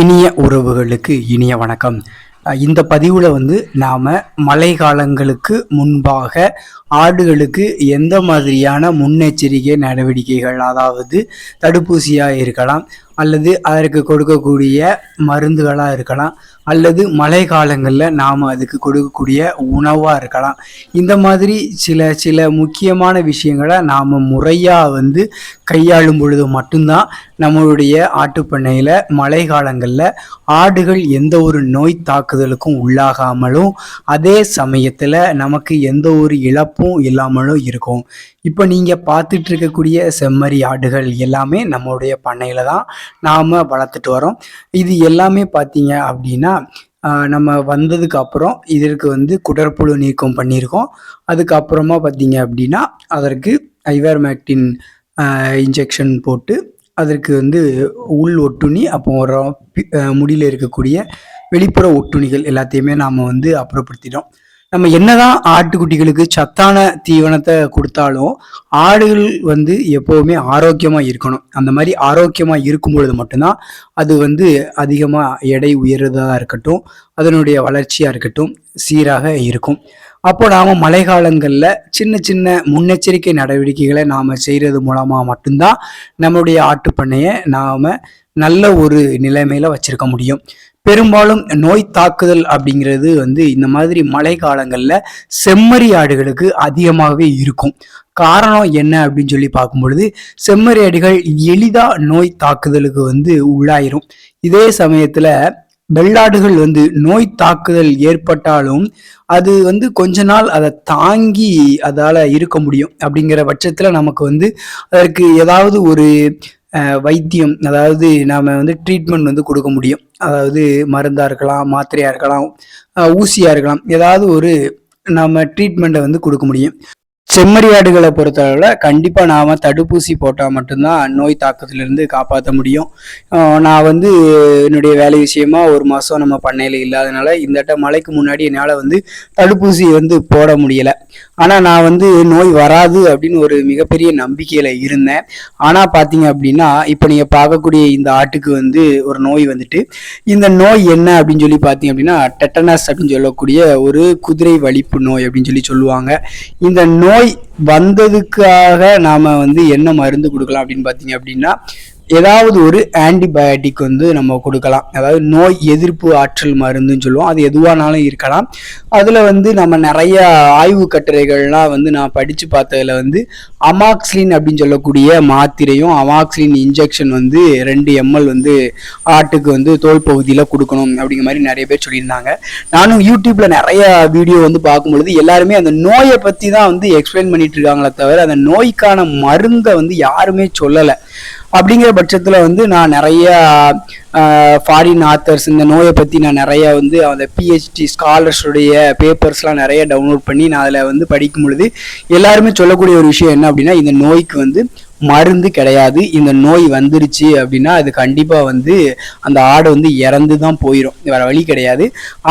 இனிய உறவுகளுக்கு இனிய வணக்கம். இந்த பதிவில் வந்து நாம் மழை காலங்களுக்கு முன்பாக ஆடுகளுக்கு எந்த மாதிரியான முன்னெச்சரிக்கை நடவடிக்கைகள் அதாவது தடுப்பூசியாக இருக்கலாம் அல்லது அதற்கு கொடுக்கக்கூடிய மருந்துகளாக இருக்கலாம். அல்லது மழை காலங்களில் நாம் அதுக்கு கொடுக்கக்கூடிய உணவாக இருக்கலாம். இந்த மாதிரி சில சில முக்கியமான விஷயங்களை நாம் முறையாக வந்து கையாளும் பொழுது மட்டும்தான் நம்மளுடைய ஆட்டுப்பண்ணையில் மழை காலங்களில் ஆடுகள் எந்த ஒரு நோய் தாக்குதலுக்கும் உள்ளாகாமலும் அதே சமயத்தில் நமக்கு எந்த ஒரு இழப்பும் இல்லாமலும் இருக்கும். இப்போ நீங்கள் பார்த்துட்டு இருக்கக்கூடிய செம்மறி ஆடுகள் எல்லாமே நம்மளுடைய பண்ணையில் தான் நாம் வளர்த்துட்டு வரோம். இது எல்லாமே பார்த்தீங்க அப்படின்னா நம்ம வந்ததுக்கு அப்புறம் இதற்கு வந்து குடற்புழு நீக்கம் பண்ணியிருக்கோம். அதுக்கப்புறமா பார்த்தீங்க அப்படின்னா அதற்கு ஐவர்மேக்டின் இன்ஜெக்ஷன் போட்டு அதற்கு வந்து உள் ஒட்டுணி அப்புறம் ஒரு முடியில் இருக்கக்கூடிய வெளிப்புற ஒட்டுணிகள் எல்லாத்தையுமே நாம் வந்து அப்புறப்படுத்திட்டோம். நம்ம என்னதான் ஆட்டுக்குட்டிகளுக்கு சத்தான தீவனத்தை கொடுத்தாலும் ஆடுகள் வந்து எப்போவுமே ஆரோக்கியமாக இருக்கணும். அந்த மாதிரி ஆரோக்கியமாக இருக்கும் பொழுது மட்டும்தான் அது வந்து அதிகமாக எடை உயர்றதாக இருக்கட்டும் அதனுடைய வளர்ச்சியாக இருக்கட்டும் சீராக இருக்கும். அப்போ நாம் மழை காலங்களில் சின்ன சின்ன முன்னெச்சரிக்கை நடவடிக்கைகளை நாம் செய்கிறது மூலமாக மட்டும்தான் நம்மளுடைய ஆட்டுப்பண்ணையை நாம் நல்ல ஒரு நிலைமையில் வச்சுருக்க முடியும். பெரும்பாலும் நோய் தாக்குதல் அப்படிங்கிறது வந்து இந்த மாதிரி மழை காலங்களில் செம்மறி ஆடுகளுக்கு அதிகமாகவே இருக்கும். காரணம் என்ன அப்படின்னு சொல்லி பார்க்கும் பொழுது செம்மறி ஆடுகள் எளிதாக நோய் தாக்குதலுக்கு வந்து உள்ளாயிரும். இதே சமயத்தில் வெள்ளாடுகள் வந்து நோய் தாக்குதல் ஏற்பட்டாலும் அது வந்து கொஞ்ச நாள் அதை தாங்கி அதால் இருக்க முடியும். அப்படிங்கிற பட்சத்தில் நமக்கு வந்து அதற்கு ஏதாவது ஒரு வைத்தியம் அதாவது நாம் வந்து ட்ரீட்மெண்ட் வந்து கொடுக்க முடியும். அதாவது மருந்தாக இருக்கலாம் மாத்திரையாக இருக்கலாம் ஊசியாக இருக்கலாம் ஏதாவது ஒரு நம்ம ட்ரீட்மெண்ட்டை வந்து கொடுக்க முடியும். செம்மறி ஆடுகளை பொறுத்தளவில் கண்டிப்பாக நாம் தடுப்பூசி போட்டால் மட்டும்தான் நோய் தாக்கத்திலிருந்து காப்பாற்ற முடியும். நான் வந்து என்னுடைய வேலை விஷயமா ஒரு மாதம் நம்ம பண்ணையில் இல்லாதனால இந்த மழைக்கு முன்னாடி என்னால் வந்து தடுப்பூசி வந்து போட முடியலை. ஆனால் நான் வந்து நோய் வராது அப்படின்னு ஒரு மிகப்பெரிய நம்பிக்கையில் இருந்தேன். ஆனால் பார்த்தீங்க அப்படின்னா இப்போ நீங்கள் பார்க்கக்கூடிய இந்த ஆட்டுக்கு வந்து ஒரு நோய் வந்துட்டு இந்த நோய் என்ன அப்படின்னு சொல்லி பார்த்தீங்க அப்படின்னா டெட்டனஸ் அப்படின்னு சொல்லக்கூடிய ஒரு குதிரை வலிப்பு நோய் அப்படின்னு சொல்லி சொல்லுவாங்க. இந்த நோய் வந்ததுக்காக நாம் வந்து என்ன மருந்து கொடுக்கலாம் அப்படின்னு பார்த்தீங்க அப்படின்னா ஏதாவது ஒரு ஆன்டிபயோட்டிக் வந்து நம்ம கொடுக்கலாம். அதாவது நோய் எதிர்ப்பு ஆற்றல் மருந்துன்னு சொல்லுவோம். அது எதுவானாலும் இருக்கலாம். அதில் வந்து நம்ம நிறைய ஆய்வு கட்டுரைகள்லாம் வந்து நான் படித்து பார்த்ததில் வந்து அமாக்ஸ்லின் அப்படின்னு சொல்லக்கூடிய மாத்திரையும் அமாக்ஸ்லின் இன்ஜெக்ஷன் வந்து ரெண்டு எம்எல் வந்து ஆட்டுக்கு வந்து தோல் பகுதியில் கொடுக்கணும் அப்படிங்கிற மாதிரி நிறைய பேர் சொல்லியிருந்தாங்க. நானும் யூடியூப்பில் நிறைய வீடியோ வந்து பார்க்கும்பொழுது எல்லாருமே அந்த நோயை பற்றி தான் வந்து எக்ஸ்பிளைன் பண்ணிட்டு இருக்காங்களே தவிர அந்த நோய்க்கான மருந்தை வந்து யாருமே சொல்லலை. அப்படிங்கிற பட்சத்தில் வந்து நான் நிறைய ஃபாரின் ஆத்தர்ஸ் இந்த நோயை பற்றி நான் நிறைய வந்து அந்த பிஹெச்டி ஸ்காலர்ஸுடைய பேப்பர்ஸ்லாம் நிறைய டவுன்லோட் பண்ணி நான் அதில் வந்து படிக்கும் பொழுது எல்லாருமே சொல்லக்கூடிய ஒரு விஷயம் என்ன அப்படின்னா இந்த நோய்க்கு வந்து மருந்து கிடையாது. இந்த நோய் வந்துருச்சு அப்படின்னா அது கண்டிப்பாக வந்து அந்த ஆடு வந்து இறந்து தான் போயிடும் வேற வழி கிடையாது.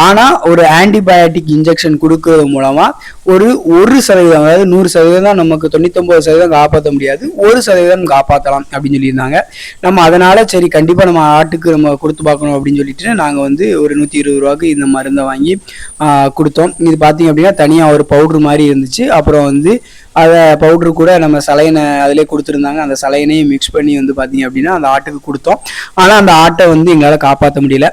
ஆனால் ஒரு ஆன்டிபயோட்டிக் இன்ஜெக்ஷன் கொடுக்கறது மூலமாக ஒரு ஒரு சதவீதம் அதாவது நூறு சதவீதம் தான் நமக்கு தொண்ணூத்தொம்பது சதவீதம் காப்பாற்ற முடியாது. ஒரு சதவீதம் காப்பாற்றலாம் அப்படின்னு சொல்லியிருந்தாங்க. நம்ம அதனால சரி கண்டிப்பாக நம்ம ஆட்டுக்கு நம்ம கொடுத்து பார்க்கணும் அப்படின்னு சொல்லிட்டு நாங்கள் வந்து ஒரு நூற்றி இருபது ரூபாய்க்கு இந்த மருந்தை வாங்கி கொடுத்தோம். இது பார்த்தீங்க அப்படின்னா தனியாக ஒரு பவுடர் மாதிரி இருந்துச்சு. அப்புறம் வந்து அதை பவுட்ரு கூட நம்ம சலையனை அதிலே கொடுத்துருந்தாங்க. அந்த சலையனையும் மிக்ஸ் பண்ணி வந்து பார்த்தீங்க அப்படின்னா அந்த ஆட்டுக்கு கொடுத்தோம். ஆனால் அந்த ஆட்டை வந்து எங்களால் காப்பாற்ற முடியல.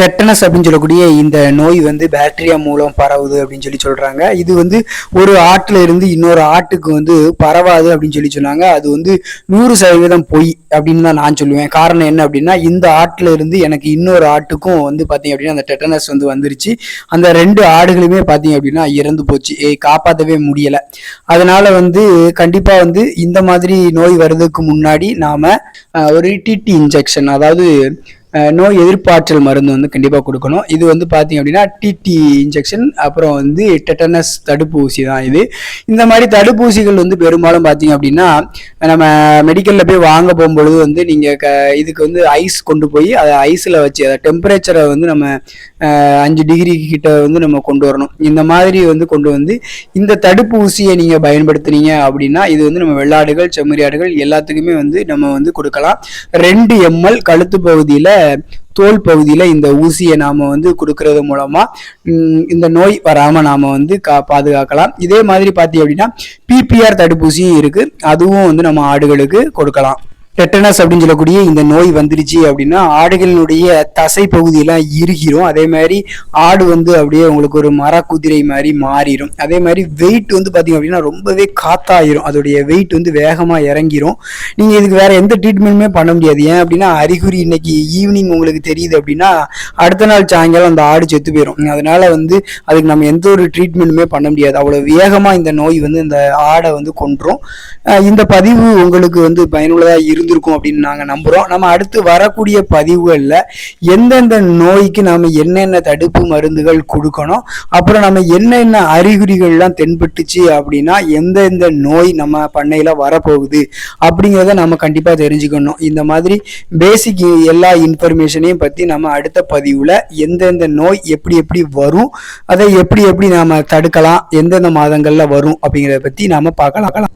டெட்டனஸ் அப்படின்னு சொல்லக்கூடிய இந்த நோய் வந்து பாக்டீரியா மூலம் பரவுது அப்படின்னு சொல்லி சொல்றாங்க. இது வந்து ஒரு ஆட்டுல இருந்து இன்னொரு ஆட்டுக்கு வந்து பரவாது அப்படின்னு சொல்லி சொன்னாங்க. அது வந்து நூறு சதவீதம் பொய் அப்படின்னு தான் நான் சொல்லுவேன். காரணம் என்ன அப்படின்னா இந்த ஆட்டுல இருந்து எனக்கு இன்னொரு ஆட்டுக்கும் வந்து பாத்தீங்க அப்படின்னா அந்த டெட்டனஸ் வந்து வந்துருச்சு. அந்த ரெண்டு ஆடுகளுமே பாத்தீங்க அப்படின்னா இறந்து போச்சு. காப்பாற்றவே முடியல. அதனால வந்து கண்டிப்பா வந்து இந்த மாதிரி நோய் வர்றதுக்கு முன்னாடி நாம ஒரு டிடி இன்ஜெக்ஷன் அதாவது நோய் எதிர்ப்பாற்றல் மருந்து வந்து கண்டிப்பாக கொடுக்கணும். இது வந்து பார்த்தீங்க அப்படின்னா டிடி இன்ஜெக்ஷன் அப்புறம் வந்து டெட்டனஸ் தடுப்பூசி தான் இது. இந்த மாதிரி தடுப்பூசிகள் வந்து பெரும்பாலும் பார்த்தீங்க அப்படின்னா நம்ம மெடிக்கலில் போய் வாங்க போகும்பொழுது வந்து நீங்கள் க இதுக்கு வந்து ஐஸ் கொண்டு போய் அதை ஐஸில் வச்சு அதை டெம்பரேச்சரை வந்து நம்ம அஞ்சு டிகிரி கிட்ட வந்து நம்ம கொண்டு வரணும். இந்த மாதிரி வந்து கொண்டு வந்து இந்த தடுப்பூசியை நீங்கள் பயன்படுத்துனீங்க அப்படின்னா இது வந்து நம்ம வெள்ளாடுகள் செம்மறியாடுகள் எல்லாத்துக்குமே வந்து நம்ம வந்து கொடுக்கலாம். ரெண்டு எம்எல் கழுத்து பகுதியில் தோல் பகுதியில் இந்த ஊசியை நாம் வந்து கொடுக்கறது மூலமாக இந்த நோய் வராமல் நாம் வந்து கா பாதுகாக்கலாம். இதே மாதிரி பார்த்தீங்க அப்படின்னா பிபிஆர் தடுப்பூசியும் இருக்குது அதுவும் வந்து நம்ம ஆடுகளுக்கு கொடுக்கலாம். டெட்டனஸ் அப்படின்னு சொல்லக்கூடிய இந்த நோய் வந்துருச்சு அப்படின்னா ஆடுகளினுடைய தசை பகுதியெல்லாம் இருகிரும். அதே மாதிரி ஆடு வந்து அப்படியே உங்களுக்கு ஒரு மர குதிரை மாதிரி மாறிடும் அதே மாதிரி வெயிட் வந்து பார்த்தீங்க அப்படின்னா ரொம்பவே காத்தாயிரும். அதோடைய வெயிட் வந்து வேகமாக இறங்கிரும். நீங்கள் இதுக்கு வேற எந்த ட்ரீட்மெண்ட்டுமே பண்ண முடியாது. ஏன் அப்படின்னா அறிகுறி இன்னைக்கு ஈவினிங் உங்களுக்கு தெரியுது அப்படின்னா அடுத்த நாள் சாயங்காலம் அந்த ஆடு செத்து போயிடும் அதனால வந்து அதுக்கு நம்ம எந்த ஒரு ட்ரீட்மெண்ட்டுமே பண்ண முடியாது. அவ்வளோ வேகமாக இந்த நோய் வந்து இந்த ஆடை வந்து கொன்றும். இந்த பதிவு உங்களுக்கு வந்து பயனுள்ளதாக இருந்திருக்கும் அப்படின்னு நாங்கள் நம்புகிறோம் நம்ம அடுத்து வரக்கூடிய பதிவுகளில் எந்தெந்த நோய்க்கு நாம் என்னென்ன தடுப்பு மருந்துகள் கொடுக்கணும் அப்புறம் நம்ம என்னென்ன அறிகுறிகள்லாம் தென்பட்டுச்சு அப்படின்னா எந்தெந்த நோய் நம்ம பண்ணையில் வரப்போகுது அப்படிங்கிறத நம்ம கண்டிப்பாக தெரிஞ்சுக்கணும். இந்த மாதிரி பேசிக் எல்லா இன்ஃபர்மேஷனையும் பற்றி நம்ம அடுத்த பதிவில் எந்தெந்த நோய் எப்படி எப்படி வரும் அதை எப்படி எப்படி நாம் தடுக்கலாம் எந்தெந்த மாதங்களில் வரும் அப்படிங்கிறத பற்றி நாம் பார்க்கலாம்.